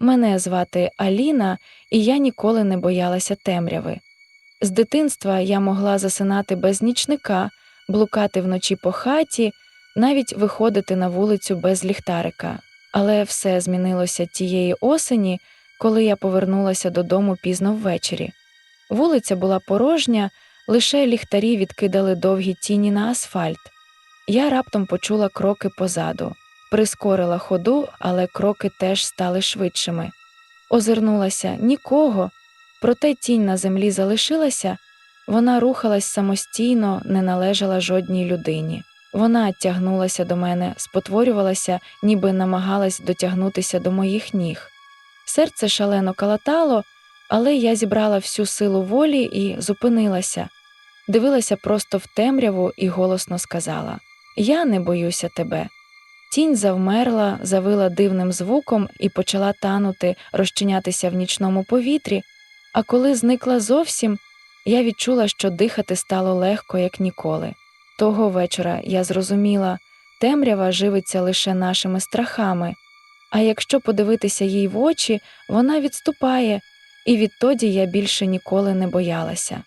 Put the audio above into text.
Мене звати Аліна, і я ніколи не боялася темряви. З дитинства я могла засинати без нічника, блукати вночі по хаті, навіть виходити на вулицю без ліхтарика. Але все змінилося тієї осені, коли я повернулася додому пізно ввечері. Вулиця була порожня, лише ліхтарі відкидали довгі тіні на асфальт. Я раптом почула кроки позаду, прискорила ходу, але кроки теж стали швидшими. Озирнулася нікого, проте тінь на землі залишилася, вона рухалась самостійно, не належала жодній людині. Вона тягнулася до мене, спотворювалася, ніби намагалась дотягнутися до моїх ніг. Серце шалено калатало, але я зібрала всю силу волі і зупинилася, дивилася просто в темряву і голосно сказала: Я не боюся тебе. Тінь завмерла, завила дивним звуком і почала танути, розчинятися в нічному повітрі, а коли зникла зовсім, я відчула, що дихати стало легко, як ніколи. Того вечора я зрозуміла, темрява живиться лише нашими страхами, а якщо подивитися їй в очі, вона відступає, і відтоді я більше ніколи не боялася.